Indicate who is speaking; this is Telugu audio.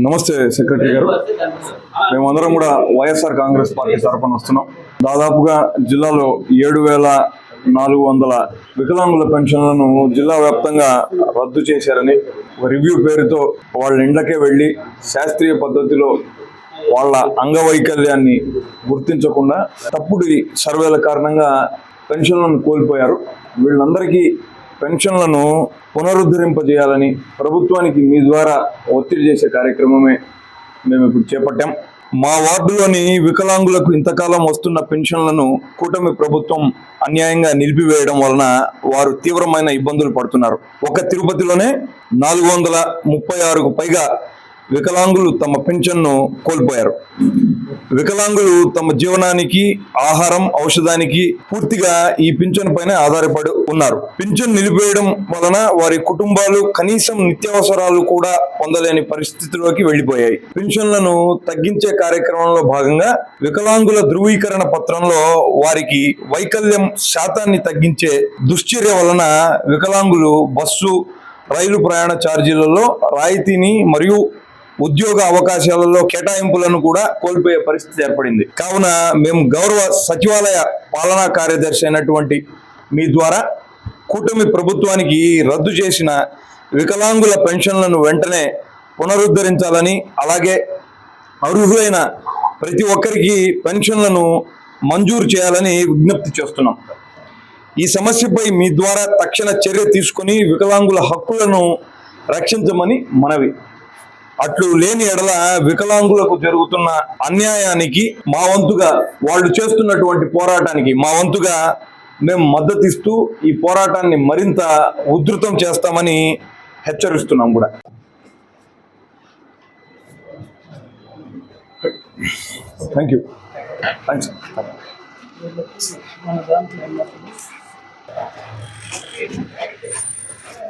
Speaker 1: నమస్తే సెక్రటరీ గారు. మేమందరం కూడా వైఎస్ఆర్ కాంగ్రెస్ పార్టీ తరఫున వస్తున్నాం. దాదాపుగా జిల్లాలో ఏడు వేల నాలుగు వందల వికలాంగుల పెన్షన్లను జిల్లా వ్యాప్తంగా రద్దు చేశారని రివ్యూ పేరుతో వాళ్ళ ఇండ్లకే వెళ్ళి శాస్త్రీయ పద్ధతిలో వాళ్ళ అంగవైకల్యాన్ని గుర్తించకుండా తప్పుడు సర్వేల కారణంగా పెన్షన్లను కోల్పోయారు. వీళ్ళందరికీ పెన్షన్లను పునరుద్ధరింపజేయాలని ప్రభుత్వానికి మీ ద్వారా ఒత్తిడి చేసే కార్యక్రమమే మేము ఇప్పుడు చేపట్టాం. మా వార్డులోని వికలాంగులకు ఇంతకాలం వస్తున్న పెన్షన్లను కూటమి ప్రభుత్వం అన్యాయంగా నిలిపివేయడం వలన వారు తీవ్రమైన ఇబ్బందులు పడుతున్నారు. ఒక తిరుపతిలోనే నాలుగు వందల ముప్పై ఆరుకు పైగా వికలాంగులు తమ పింఛన్ను కోల్పోయారు. వికలాంగులు తమ జీవనానికి ఆహారం ఔషధానికి పూర్తిగా ఈ పింఛన్ పైన ఆధారపడి ఉన్నారు. పింఛన్ నిలిపేయడం వలన వారి కుటుంబాలు కనీసం నిత్యావసరాలు కూడా పొందలేని పరిస్థితిలోకి వెళ్ళిపోయాయి పింఛన్లను తగ్గించే కార్యక్రమంలో భాగంగా వికలాంగుల ధృవీకరణ పత్రంలో వారికి వైకల్యం శాతాన్ని తగ్గించే దుశ్చర్య వలన వికలాంగులు బస్సు రైలు ప్రయాణ ఛార్జీలలో రాయితీని మరియు ఉద్యోగ అవకాశాలలో కేటాయింపులను కూడా కోల్పోయే పరిస్థితి ఏర్పడింది. కావున మేము గౌరవ సచివాలయ పాలనా కార్యదర్శి అయినటువంటి మీ ద్వారా కూటమి ప్రభుత్వానికి రద్దు చేసిన వికలాంగుల పెన్షన్లను వెంటనే పునరుద్ధరించాలని అలాగే అర్హులైన ప్రతి ఒక్కరికి పెన్షన్లను మంజూరు చేయాలని విజ్ఞప్తి చేస్తున్నాం. ఈ సమస్యపై మీ ద్వారా తక్షణ చర్య తీసుకొని వికలాంగుల హక్కులను రక్షించమని మనవి. అట్లు లేని ఎడల వికలాంగులకు జరుగుతున్న అన్యాయానికి మా వంతుగా వాళ్ళు చేస్తున్నటువంటి పోరాటానికి మా వంతుగా మేము మద్దతిస్తూ ఈ పోరాటాన్ని మరింత ఉధృతం చేస్తామని హెచ్చరిస్తున్నాం కూడా. థ్యాంక్ యూ థ్యాంక్స్
Speaker 2: మన